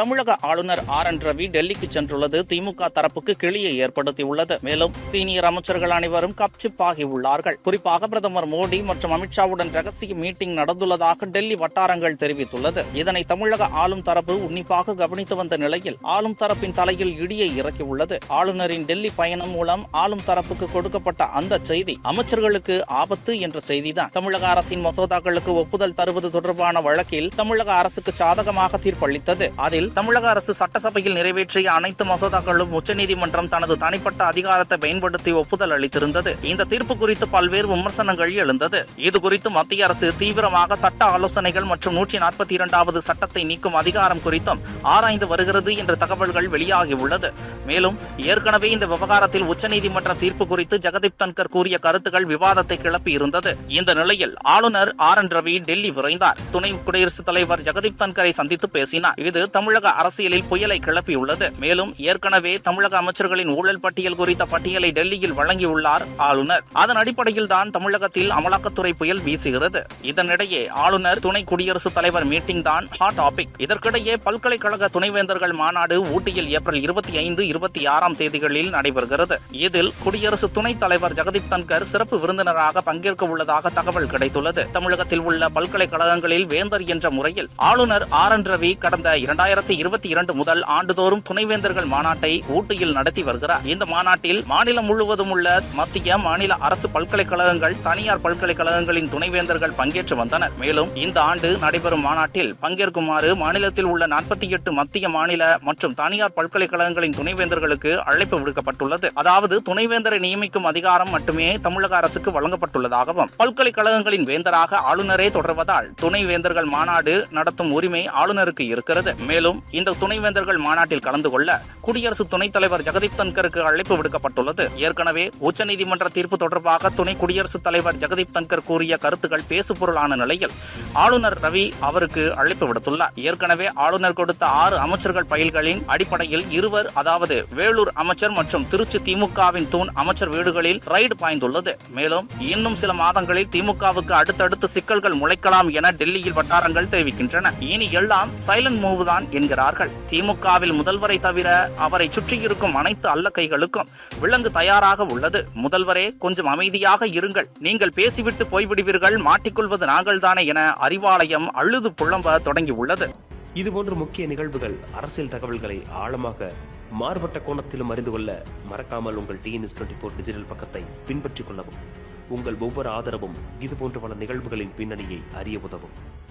தமிழக ஆளுநர் R N Ravi டெல்லிக்கு சென்றுள்ளது. திமுக தரப்புக்கு கிளியை ஏற்படுத்தியுள்ளது. மேலும் சீனியர் அமைச்சர்கள் அனைவரும் கப்சிப் ஆகியுள்ளார்கள் குறிப்பாக பிரதமர் மோடி மற்றும் அமித்ஷாவுடன் ரகசிய மீட்டிங் நடந்துள்ளதாக டெல்லி வட்டாரங்கள் தெரிவித்துள்ளது. இதனை தமிழக ஆளும் தரப்பு உன்னிப்பாக கவனித்து வந்த நிலையில் ஆளும் தரப்பின் தலையில் இடியை இறக்கியுள்ளது. ஆளுநரின் டெல்லி பயணம் மூலம் ஆளும் தரப்புக்கு கொடுக்கப்பட்ட அந்த செய்தி அமைச்சர்களுக்கு ஆபத்து என்ற செய்திதான். தமிழக அரசின் மசோதாக்களுக்கு ஒப்புதல் தருவது தொடர்பான வழக்கில் தமிழக அரசுக்கு சாதகமாக தீர்ப்பளித்தது. அதில் தமிழக அரசு சட்டசபையில் நிறைவேற்றிய அனைத்து மசோதாக்களும் உச்சநீதிமன்றம் தனது தனிப்பட்ட அதிகாரத்தை பயன்படுத்தி ஒப்புதல் அளித்திருந்தது. இந்த தீர்ப்பு குறித்து பல்வேறு விமர்சனங்கள் எழுந்தது. இது குறித்து மத்திய அரசு தீவிரமாக சட்ட ஆலோசனைகள் மற்றும் நூற்றி நாற்பத்தி இரண்டாவது சட்டத்தை நீக்கும் அதிகாரம் குறித்தும் ஆராய்ந்து வருகிறது என்ற தகவல்கள் வெளியாகியுள்ளது மேலும் ஏற்கனவே இந்த விவகாரத்தில் உச்சநீதிமன்ற தீர்ப்பு குறித்து ஜெகதீப் தன்கர் கூறிய கருத்துக்கள் விவாதத்தை கிளப்பி இருந்தது. இந்த நிலையில் ஆளுநர் ஆர் என் ரவி டெல்லி விரைந்தார். துணை குடியரசுத் தலைவர் ஜெகதீப் தன்கரை சந்தித்து பேசினார். இது தமிழக அரசியலில் புயலை கிளப்பியுள்ளது. மேலும் ஏற்கனவே தமிழக அமைச்சர்களின் ஊழல் பட்டியல் குறித்த பட்டியலை டெல்லியில் வழங்கியுள்ளார் ஆளுநர். அதன் அடிப்படையில் தான் தமிழகத்தில் அமலாக்கத்துறை புயல் வீசுகிறது. இதனிடையே ஆளுநர் துணை குடியரசுத் தலைவர் மீட்டிங் தான் ஹாட் டாபிக் இதற்கிடையே பல்கலைக்கழக துணைவேந்தர்கள் மாநாடு ஊட்டியில் ஏப்ரல் இருபத்தி ஐந்து இருபத்தி ஆறாம் தேதிகளில் நடைபெறுகிறது. இதில் குடியரசு துணைத் தலைவர் ஜெகதீப் தன்கர் சிறப்பு விருந்தினராக பங்கேற்க உள்ளதாக தகவல் கிடைத்துள்ளது. தமிழகத்தில் உள்ள பல்கலைக்கழகங்களில் வேந்தர் என்ற முறையில் ஆளுநர் ஆர் என் ரவி கடந்த இரண்டாயிரத்தி இருபத்தி இரண்டு முதல் ஆண்டுதோறும் துணைவேந்தர்கள் மாநாட்டை ஊட்டியில் நடத்தி வருகிறார். இந்த மாநாட்டில் மாநிலம் முழுவதும் உள்ள மத்திய மாநில அரசு பல்கலைக்கழகங்கள் தனியார் பல்கலைக்கழகங்களின் துணைவேந்தர்கள் பங்கேற்று வந்தனர். மேலும் இந்த ஆண்டு நடைபெறும் மாநாட்டில் பங்கேற்குமாறு மாநிலத்தில் உள்ள நாற்பத்தி எட்டு மத்திய மாநில மற்றும் தனியார் பல்கலைக்கழகங்களின் துணைவேந்தர்களுக்கு அழைப்பு விடுக்கப்பட்டுள்ளது. அதாவது துணைவேந்தரை நியமிக்கும் அதிகாரம் மட்டுமே தமிழக அரசுக்கு வழங்கப்பட்டுள்ளதாகவும் பல்கலைக்கழகங்களின் வேந்தராக ஆளுநரே தொடர்வதால் துணைவேந்தர்கள் மாநாடு நடத்தும் உரிமை ஆளுநருக்கு இருக்கிறது. மேலும் இந்த துணைவேந்தர்கள் மாநாட்டில் கலந்து கொள்ள குடியரசு துணைத் தலைவர் ஜெகதீப் தன்கருக்கு அழைப்பு விடுக்கப்பட்டுள்ளது. ஏற்கனவே உச்சநீதிமன்ற தீர்ப்பு தொடர்பாக துணை குடியரசுத் தலைவர் ஜெகதீப் தன்கர் கூறிய கருத்துக்கள் பேசுபொருளான நிலையில் ஆளுநர் ரவி அவருக்கு அழைப்பு விடுத்துள்ளார். ஏற்கனவே ஆளுநர் கொடுத்த ஆறு அமைச்சர்கள் பயில்களின் அடிப்படையில் இருவர் அதாவது வேலூர் அமைச்சர் மற்றும் திருச்சி திமுகவின் தூண் அமைச்சர் வீடுகளில் ரைடு பாய்ந்துள்ளது. மேலும் இன்னும் சில மாதங்களில் திமுகவுக்கு அடுத்தடுத்து சிக்கல்கள் முளைக்கலாம் என டெல்லியில் வட்டாரங்கள் தெரிவிக்கின்றன. இனி எல்லாம் சைலண்ட் மூவ் தான் என்கிறார்கள். திமுகவில் முதல்வரை தவிர அவரை சுற்றியிருக்கும் அனைத்து அல்லக்கைகளுக்கும் விலங்கு தயாராக உள்ளது. முதல்வரே கொஞ்சம் அமைதியாக இருங்கள். நீங்கள் பேசிவிட்டு போய்விடுவீர்கள். மாட்டிக்கொள்வது நாங்கள்தானே என அறிவாலயம் அழுது புலம்ப தொடங்கியுள்ளது. இதுபோன்ற முக்கிய நிகழ்வுகள் அரசியல் தகவல்களை ஆழமாக மாறுபட்ட கோணத்திலும் அறிந்து கொள்ள மறக்காமல் உங்கள் டிஎன்எஸ் டுவெண்ட்டி ஃபோர் டிஜிட்டல் பக்கத்தை பின்பற்றிக் கொள்ளவும். உங்கள் ஒவ்வொரு ஆதரவும் இதுபோன்ற பல நிகழ்வுகளின் பின்னணியை அறிய உதவும்.